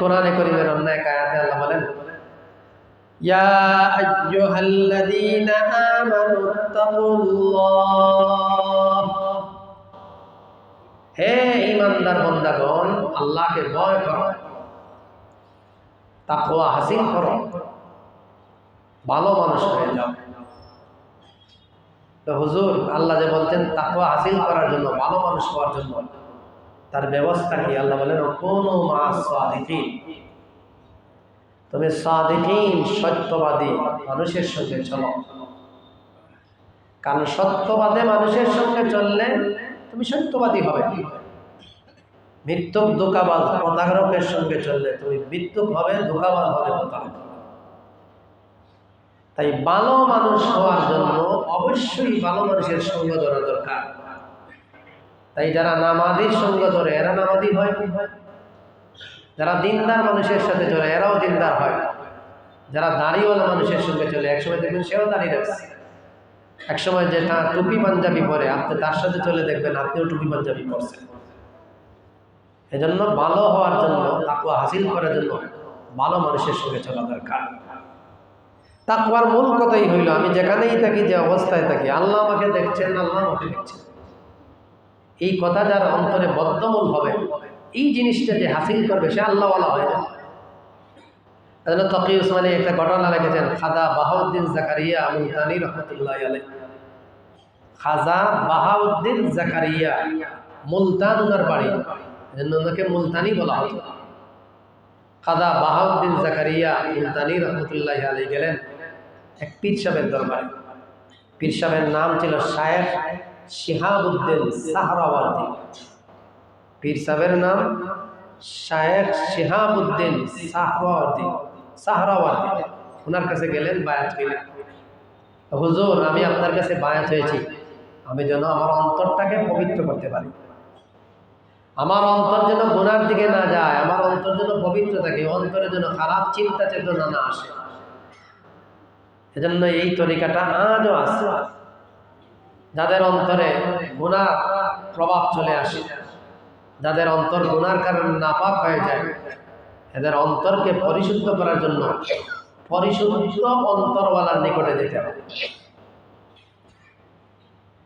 কোরআনে করিমের অন্য এক আয়াতে আল্লাহ বলেন হে আল্লাহকে ভয় করো, তাকওয়া হাসিল করো, ভালো মানুষ হয়ে যাও। তো হুজুর, আল্লাহ যে বলছেন, তাকওয়া হাসিল করার জন্য, ভালো মানুষ হওয়ার জন্য তার ব্যবস্থা কি? আল্লাহ বলেন কোন মা তুমি সাদিকিন, সত্যবাদী, মানুষের সঙ্গে চলো। কারণ সত্যবাদে মানুষের সঙ্গে চললে তুমি সত্যবাদী হবে। মৃত্যুক দোকাবাজ প্রতারকের সঙ্গে চললে তুমি মৃত্যুক হবে দোকাবাজ হবে প্রতারক তাই ভালো মানুষ হওয়ার জন্য অবশ্যই ভালো মানুষের সঙ্গ ধরা দরকার। তাই যারা নামাদির সঙ্গে ধরে এরা নামাদি হয়। যারা দিনদার মানুষের সাথে চলে এরাও দিনদার হয়। যারা দাড়িওয়ালা মানুষের সঙ্গে চলে, একসময় দেখবেন সেও দাঁড়িয়ে রাখছে একসময় যেটা টুপি পাঞ্জাবি পরে, আপনি তার সাথে চলে দেখবেন, আপনিও টুপি পাঞ্জাবি পরছেন। এজন্য ভালো হওয়ার জন্য, তাকুয়া হাসিল করার জন্য ভালো মানুষের সঙ্গে চলা দরকার। তাকুয়ার মূল কথাই হইল, আমি যেখানেই থাকি, যে অবস্থায় থাকি, আল্লাহ আমাকে দেখছেন, আল্লাহ আমাকে দেখছেন। এই কথা যার অন্তরে বদ্ধমূল হবে, এই জিনিসটা যে হাসিল করবে, সে আল্লাহওয়ালা হয়ে যাবে। তকি উসমানে একটা ঘটনা লিখেছেন, খাজা বাহাউদ্দিন জাকারিয়া মুলতানি রহমতুল্লাহ আলাই খাজা বাহাউদ্দিন জাকারিয়া মুলতান ওনার বাড়ি ওনাকে মুলতানি বলা হতো। খাজা বাহাউদ্দিন জাকারিয়া মুলতানি রহমতুল্লাহ আলাই গেলেন এক পীর সাহেবের দরবারে। পীর সাহেবের নাম ছিল শায়েখ শিহাবুদ্দিন সাহরাওয়ার্দী। পীর সাহেবের নাম শায়েখ শিহাবুদ্দিন সাহরাওয়ার্দী সাহরাওয়ার্দী। ওনার কাছে গেলেন, বায়াত গেলেন হুজুর, আমি আপনার কাছে বায়াত হয়েছি। আমি যেন আমার অন্তরটাকে পবিত্র করতে পারি। আমার অন্তর যেন গুনার দিকে না যায়, আমার অন্তর যেন পবিত্র থাকে, অন্তরে যেন খারাপ চিন্তা চেতনা না আসে। এজন্য এই তরিকাটা আজও আছে। যাদের অন্তরে গুনার প্রভাব চলে আসে, যাদের অন্তর গুনার কারণে নাপাক হয়ে যায়, এদের অন্তরকে পরিশুদ্ধ করার জন্য পরিশুদ্ধ অন্তরওয়ালার নিকটে যেতে হবে।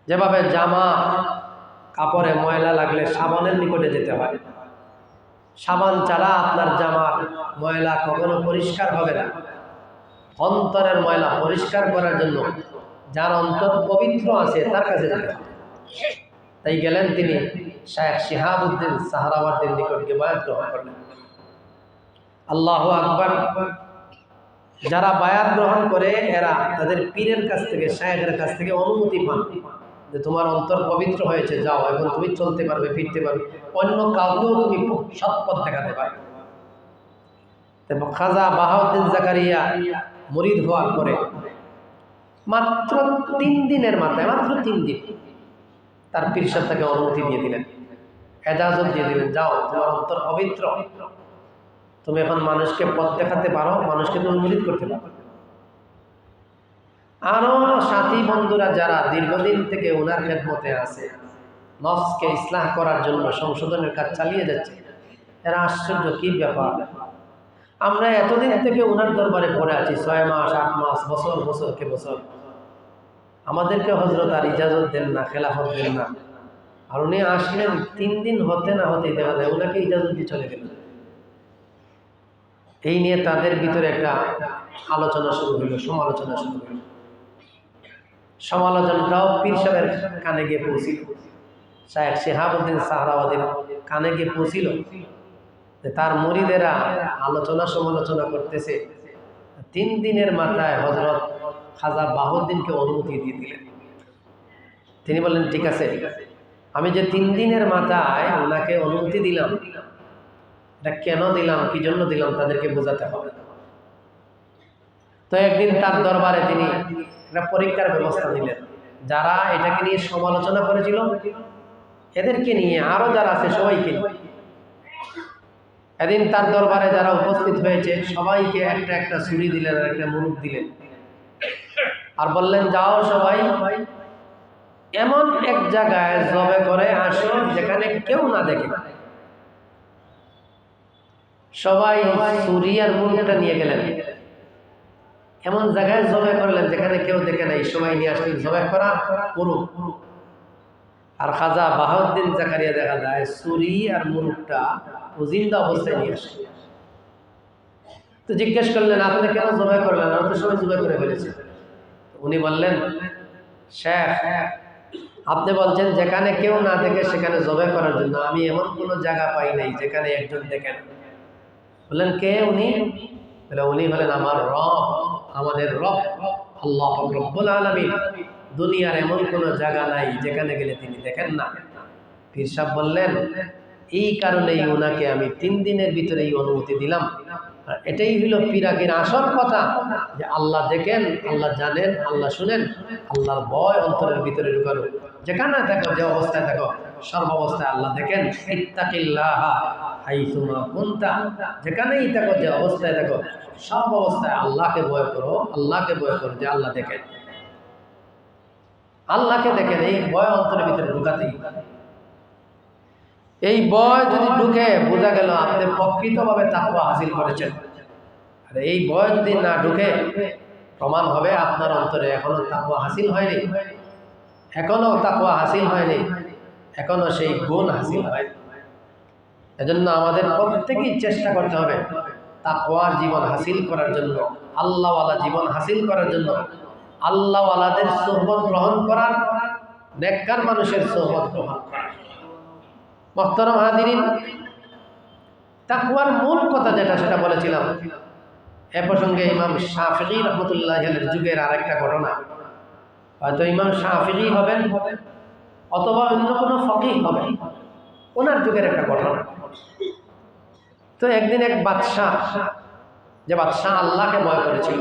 যেভাবে জামা, কাপড়ে ময়লা লাগলে সাবানের নিকটে যেতে হয়। সাবান ছাড়া আপনার জামার ময়লা কখনো পরিষ্কার হবে না। অন্তরের ময়লা পরিষ্কার করার জন্য যার অন্তর পবিত্র আছে, তার কাছে যেতে তাই গেলেন তিনি শাহেখ শিহাবুদ্দিন সাহারাবাদ্দিন নিকটকে বায়াত গ্রহণ করলেন। আল্লাহ আকবর। যারা বায়াত গ্রহণ করে, এরা তাদের পীরের কাছ থেকে শাহেখের কাছ থেকে অনুমতি পান যে তোমার অন্তর পবিত্র হয়েছে, যাও এখন তুমি চলতে পারবে, ফিরতে পারবে। অন্য কাউকেও তুমি সৎ পথ দেখাতে পারবে এবং খাজা বাহাউদ্দিন জাকারিয়া মরিদ হওয়ার পরে মাত্র তিন দিনের মাথায়, মাত্র তিন দিন তার পীরসাদ তাকে অনুমতি দিয়ে দিলেন। এজাজত দিয়ে দিলেন, যাও, তোমার অন্তর পবিত্র তুমি এখন মানুষকে পথ দেখাতে পারো, মানুষকে তুমি মুরিদ করতে পারো। আরও সাথী বন্ধুরা যারা দীর্ঘদিন থেকে ওনার খেদমতে আছে, নফসকে ইসলাহ করার জন্য সংশোধনের কাজ চালিয়ে যাচ্ছে, এরা আশ্চর্য কি ব্যাপার? আমরা এতদিন থেকে ওনার দরবারে পড়ে আছি, ছয় মাস, আট মাস, বছর বছর কে বছর। আমাদেরকে হজরত আর ইজাজত দেন না, খেলাফত দেন না। আর উনি আসলেন, তিন দিন হতে না হতে দেখা যায় ওনাকে ইজাজত দিয়ে চলে গেলেন। এই নিয়ে তাদের ভিতরে একটা আলোচনা শুরু হইল সমালোচনা শুরু হইল সমালোচনাটাও পীর সাহেবের কানে গিয়ে পৌঁছিল। শাহেখ শেহাবুদ্দিন সাহরাবাদের কানে গিয়ে পৌঁছিল। তার মরিদেরা আলোচনা সমালোচনা করতেছে। তিন দিনের মাথায় হজরত খাজা বাহুদ্দিনকে অনুমতি দিয়ে দিলেন। তিনি বললেন, ঠিক আছে, আমি যে তিন দিনের মাথায় ওনাকে অনুমতি দিলাম, এটা কেন দিলাম, কি জন্য দিলাম, তাদেরকে বোঝাতে হবে। তো একদিন তার দরবারে তিনি একটা পরীক্ষার ব্যবস্থা দিলেন যারা এটাকে নিয়ে সমালোচনা করেছিল, এদেরকে নিয়ে আরও যারা আছে, সবাইকে এদিন তার দরবারে যারা উপস্থিত হয়েছে, সবাইকে একটা একটা ছুরি দিলেন, আর একটা মুরুখ দিলেন। আর বললেন, যাও সবাই। এমন এক জায়গায় জবে করে আসো যেখানে কেউ না দেখে। সবাই ছুরি আর মুখটা নিয়ে গেলেন। এমন জায়গায় জবে করলেন, যেখানে কেউ দেখে নাই। সবাই নিয়ে আসলেন, জবে করা করুক আর খাজা বাহাউদ্দিন জাকারিয়া দেখা যায় ছুরি আর মুরুখটা জিন্দা অবস্থায় নিয়ে আসে। তো জিজ্ঞেস করলেন, আপনি কেন জবাই করলেন? আমি তো সবাই জবাই করে ফেলেছি। উনি বললেন, শেখ, আপনি বলছেন যেখানে কেউ না দেখে সেখানে জবাই করার জন্য। আমি এমন কোনো জায়গা পাই নাই যেখানে একজন দেখেন। বললেন, কে উনি? উনি হলেন আমার রব, আমাদের রব, আল্লাহ রব্বুল আলমী দুনিয়ার এমন কোনো জায়গা নাই যেখানে গেলে তিনি দেখেন না। পীর সাহেব বললেন, এই কারণেই ওনাকে আমি তিন দিনের ভিতরে এই অনুমতি দিলাম। এটাই হলো পিরাকির আসল কথা, যে আল্লাহ দেখেন, আল্লাহ জানেন, আল্লাহ শুনেন, আল্লাহর ভয় অন্তরের ভিতরে ঢুকানো। যেখানে দেখো, যে অবস্থায় দেখো, সর্বাবস্থায় আল্লাহ দেখেন যেখানেই দেখো, যে অবস্থায় দেখো সব অবস্থায় আল্লাহকে ভয় করো, আল্লাহকে ভয় করো যে আল্লাহ দেখেন। আল্লাহকে দেখেন, এই ভয় অন্তরের ভিতরে ঢুকাতেই এই ভয় যদি ঢুকে, বোঝা গেল আপনি প্রকৃতভাবে তাকুয়া হাসিল করেছেন। আর এই ভয় যদি না ঢুকে, প্রমাণ হবে আপনার অন্তরে এখনও তাকুয়া হাসিল হয়নি। এখনও তাকুয়া হাসিল হয়নি। এখনও সেই গুণ হাসিল হয় এজন্য আমাদের প্রত্যেকেই চেষ্টা করতে হবে তাকুয়ার জীবন হাসিল করার জন্য, আল্লাহওয়ালা জীবন হাসিল করার জন্য। আল্লাহওয়ালাদের সোহবত গ্রহণ করার, নেককার মানুষের সোহবত গ্রহণ করার। মহতরম তাকুয়ার মূল কথা যেটা সেটা বলেছিলাম। এ প্রসঙ্গে ইমাম শাফি রহমতুল্লাহ যুগের আরেকটা ঘটনা। হয়তো ইমাম শাফি হবেন, অথবা অন্য কোনো ফকিহ হবেন। ওনার যুগের একটা ঘটনা। তো একদিন এক বাদশাহ, যে বাদশাহ আল্লাহকে ভয় করেছিল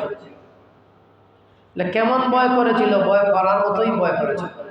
কেমন ভয় করেছিল? ভয় করার মতোই ভয় করেছিল।